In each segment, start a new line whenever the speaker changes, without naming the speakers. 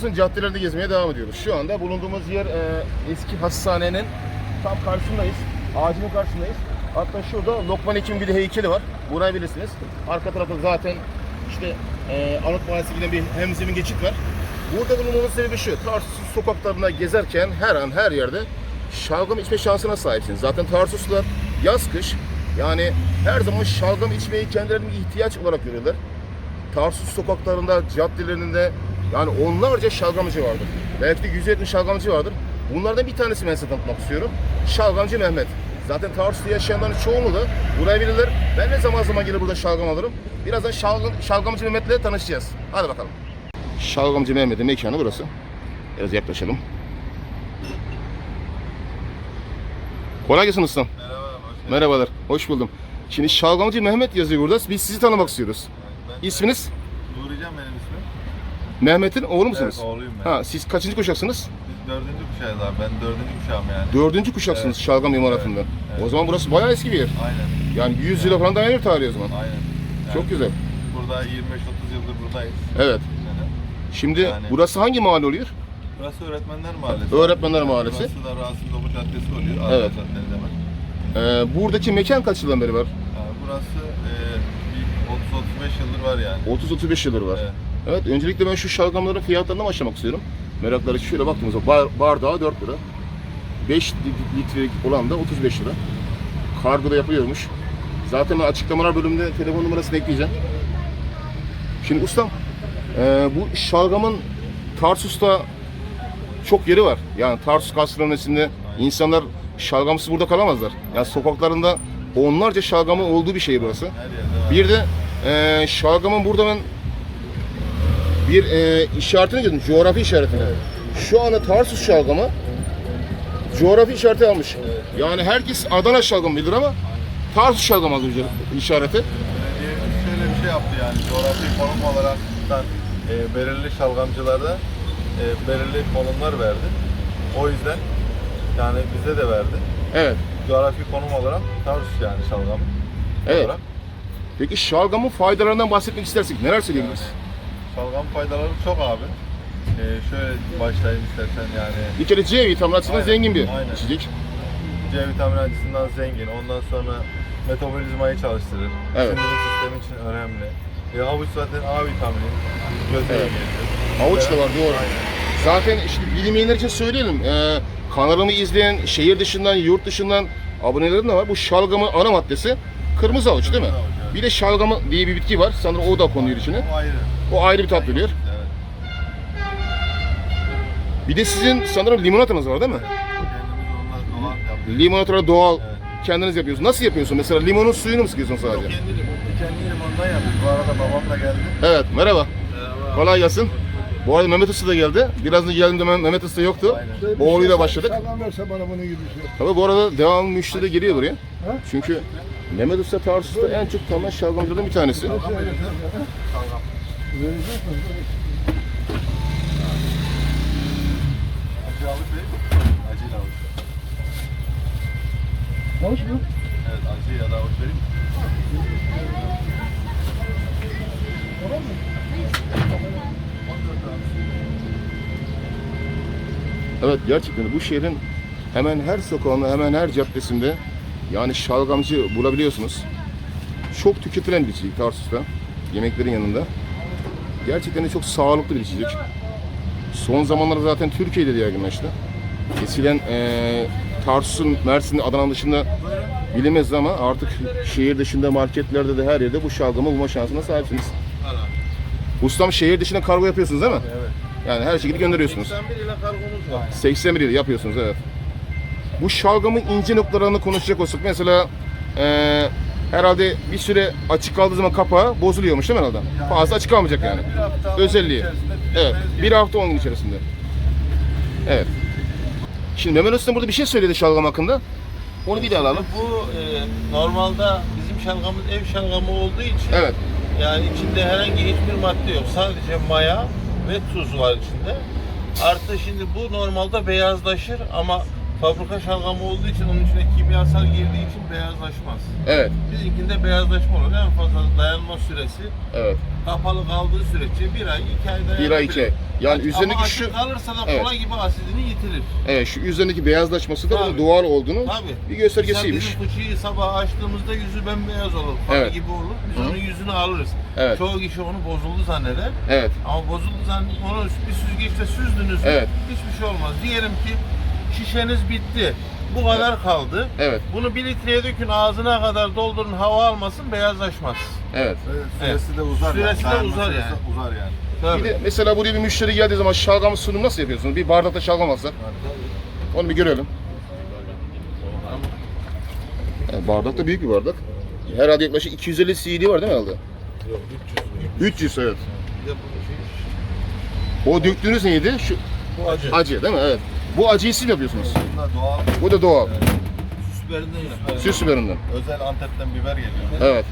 Tarsus'un caddelerinde gezmeye devam ediyoruz. Şu anda bulunduğumuz yer e, eski hastanenin tam karşısındayız. Ağacının karşısındayız. Hatta şurada Lokman Hekim'in bir heykeli var. Burayı bilirsiniz. Arka tarafta zaten işte e, Anıt Mahallesi giden bir hemzemin geçit var. Burada bulunmamın sebebi şu. Tarsus sokaklarında gezerken her an her yerde şalgam içme şansına sahipsiniz. Zaten Tarsuslular yaz kış yani her zaman şalgam içmeyi kendilerine ihtiyaç olarak görüyorlar. Tarsus sokaklarında, caddelerinde yani onlarca şalgamcı vardır. Belki de 170 şalgamcı vardır. Bunlardan bir tanesi ben size tanıtmak istiyorum. Şalgamcı Mehmet. Zaten Tarsus'ta yaşayanların çoğunu da burayı bilirler. Ben de zaman zaman gelir burada şalgam alırım. Birazdan şalgam, şalgamcı Mehmet'le tanışacağız. Hadi bakalım. Şalgamcı Mehmet'in mekanı burası. Biraz yaklaşalım. Kolay gelsin ustam.
Merhaba, hoş.
Merhabalar, hoş buldum. Şimdi Şalgamcı Mehmet yazıyor burada. Biz sizi tanımak istiyoruz.
Ben
İsminiz?
Nurican benim ismim.
Mehmet'in oğlu musunuz?
Evet, oğluyum ben.
Ha, siz kaçıncı kuşaksınız?
Biz dördüncü kuşağız abi. Ben dördüncü kuşağım yani.
Dördüncü kuşaksınız
Evet.
Şalgam imalatında.
Evet, evet.
O zaman burası bayağı eski bir yer.
Aynen,
Yani 100 yıla falan dayanır tarihi o zaman.
aynen. Yani
Çok güzel.
Burada 25-30 yıldır buradayız.
Evet. Şimdi
Yani-
burası hangi mahalle oluyor?
Burası Öğretmenler Mahallesi.
Öğretmenler Mahallesi.
Burası da Rasim Dobu Caddesi oluyor. Arka
Evet. Ee, buradaki mekan kaç yıldan beri var?
Yani burası e, bir 30-35 yıldır var yani.
30-35 yıldır var.
Evet.
Evet, öncelikle ben şu şalgamların fiyatlarına başlamak istiyorum. Merakları şöyle baktığımızda bar, bardağı 4 lira. 5 litrelik olan da 35 lira. Kargo da yapılıyormuş. Zaten ben açıklamalar bölümünde telefon numarasını ekleyeceğim. Şimdi ustam, e, bu şalgamın Tarsus'ta çok yeri var. Yani Tarsus gastronomisinde insanlar şalgamsız burada kalamazlar. Yani sokaklarında onlarca şalgamın olduğu bir şey burası. Bir de e, şalgamın burada ben bir e, işaretini gördüm, coğrafi işaretini. Şu anda Tarsus şalgamı coğrafi işareti almış. Yani herkes Adana şalgamı bilir ama Tarsus şalgamı alıyor işareti.
Belediyemiz şöyle bir şey yaptı yani coğrafi konum olarak da, e, belirli şalgamcılarda e, belirli konumlar verdi. O yüzden yani bize de verdi.
Evet.
Coğrafi konum olarak Tarsus yani şalgam
Evet.
olarak.
Peki şalgamın faydalarından bahsetmek istersek neler söyleyebiliriz?
Şalgam faydaları çok abi. E, şöyle başlayayım istersen yani
Bir kere C vitamini açısından
Aynen,
zengin bir
aynen.
içecek.
C vitamini açısından zengin. Ondan sonra metabolizmayı çalıştırır.
Evet.
Sindirim sistemi için önemli. E, havuç zaten A vitamini. Göze
Evet.
gelir.
Havuç da var doğru. Zaten işte bilmeyenler için söyleyelim. Ee, kanalımı izleyen şehir dışından, yurt dışından abonelerim de var. Bu şalgamın ana maddesi kırmızı havuç değil mi?
Kırmızı havuç, evet.
Bir de şalgamı diye bir bitki var. Sanırım o da konuyor içine.
O ayrı.
O ayrı bir tat veriyor.
Evet.
Bir de sizin sanırım limonatanız var değil mi?
Kendimiz.
Limonata doğal.
Evet.
Kendiniz yapıyorsunuz. Nasıl yapıyorsun? Mesela limonun suyunu mu sıkıyorsun
Yok
sadece?
kendi limon. Kendi limondan yaptık. Bu arada babam da geldi.
Evet, merhaba.
Merhaba.
Kolay gelsin. Bu arada Mehmet Usta da geldi. Birazdan geldiğimde Meh- Mehmet Usta yoktu.
Aynen.
Oğluyla başladık.
Şalgam verse bana bunun gibi bir şey.
Tabii bu arada devam müşteri de geliyor buraya. Çünkü Mehmet Usta Tarsus'ta en çok tanınan şalgamcılardan bir tanesi.
Mi?
Acı alıp vereyim. Acıyla alıp.
Hoş mu?
Evet acı ya.
Evet gerçekten bu şehrin hemen her sokağında, hemen her caddesinde yani şalgamcı bulabiliyorsunuz. Çok tüketilen bir içecek Tarsus'ta. Yemeklerin yanında. Gerçekten de çok sağlıklı bir içecek. Son zamanlarda zaten Türkiye'de de yaygınlaştı. Eskiden eee Tarsus'un, Mersin'in, Adana'nın dışında bilinmez ama artık şehir dışında marketlerde de her yerde bu şalgamı bulma şansına sahipsiniz. Ustam şehir dışına kargo yapıyorsunuz değil mi?
Evet.
Yani her şekilde gönderiyorsunuz.
81 ile kargomuz var.
81 yıl yapıyorsunuz evet. Bu şalgamın ince noktalarını konuşacak olsak mesela eee herhalde bir süre açık kaldığı zaman kapağı bozuluyormuş değil mi herhalde? Fazla açık kalmayacak yani.
Hafta
Özelliği. Evet. Bir hafta 10 gün içerisinde. Evet. Şimdi Mehmet Usta burada bir şey söyledi şalgam hakkında. Onu bir daha alalım.
Bu e, normalde bizim şalgamımız ev şalgamı olduğu için
Evet.
yani içinde herhangi hiçbir madde yok. Sadece maya ve tuz var içinde. Artı şimdi bu normalde beyazlaşır ama Fabrika şalgamı olduğu için onun içine kimyasal girdiği için beyazlaşmaz.
Evet,
Bizimkinde beyazlaşma olur. En fazla dayanma süresi
evet.
kapalı kaldığı sürece bir ay, iki ay dayanabilir.
Bir ay, iki ay. Yani
Ama
üzerindeki
açık
şu-
kalırsa da
Evet.
kola gibi asidini yitirir.
Evet, şu üzerindeki beyazlaşması da bunun
Tabii.
doğal olduğunu
Tabii.
bir göstergesiymiş.
Mesela bizim fıçıyı sabah açtığımızda yüzü bembeyaz olur. Fare
Evet.
gibi olur. Biz
Hı.
onun yüzünü alırız.
Evet.
Çoğu kişi onu bozuldu zanneder.
Evet,
Ama bozuldu zannet onu bir süzgeçte süzdünüz mü
Evet.
hiçbir şey olmaz. Diyelim ki şişeniz bitti. Bu kadar kaldı.
evet,
Bunu bir litreye dökün ağzına kadar doldurun hava almasın beyazlaşmaz.
evet.
Ve süresi de uzar.
Süresi de
Dayanma
uzar yani.
Uzar yani.
Tabii.
Bir de mesela buraya bir müşteri geldiği zaman şalgam sunumu nasıl yapıyorsunuz? Bir bardakta şalgam alsak. Onu bir görelim. Yani bardak da büyük bir bardak. Herhalde yaklaşık 250 cd var değil mi herhalde?
Yok 300.
300 evet.
De şey-
O döktüğünüz neydi? Şu
Bu acı.
acı değil mi? Evet. Bu acıyı siz mi yapıyorsunuz?
Bunlar doğal.
Bu da doğal.
Süs biberinden yap.
Süs biberinden.
Özel Antep'ten biber geliyor.
Evet.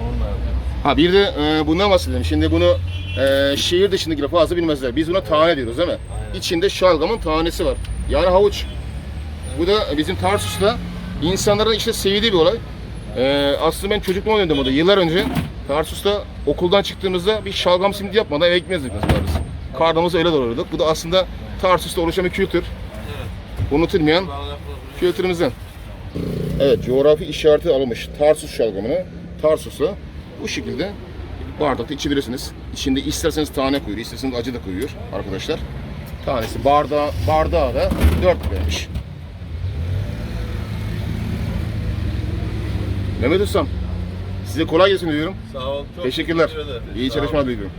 Onunla yapıyoruz.
Ha bir de e, bundan bahsedelim. Şimdi bunu e, şehir dışındakiler fazla bilmezler. Biz buna tane diyoruz değil mi? İçinde şalgamın tanesi var. Yani havuç. Bu da bizim Tarsus'ta insanların işte sevdiği bir olay. E, aslında ben çocukluğum oynadım burada yıllar önce. Tarsus'ta okuldan çıktığımızda bir şalgam simidi yapmadan eve gitmezdik biz. Karnımızı öyle doyururduk. Bu da aslında Tarsus'ta oluşan bir kültür. Unutulmayan kültürümüzden. Evet, coğrafi işareti alınmış Tarsus şalgamını. Tarsus'a bu şekilde bardakta içebilirsiniz. İçinde isterseniz tane koyuyor, isterseniz acı da koyuyor arkadaşlar. Tanesi bardağı, bardağı da 4 liraymış. Mehmet Ustam, size kolay gelsin diyorum.
Sağ ol. Çok
Teşekkürler.
teşekkür ederim.
İyi
Sağ
çalışmalar diliyorum.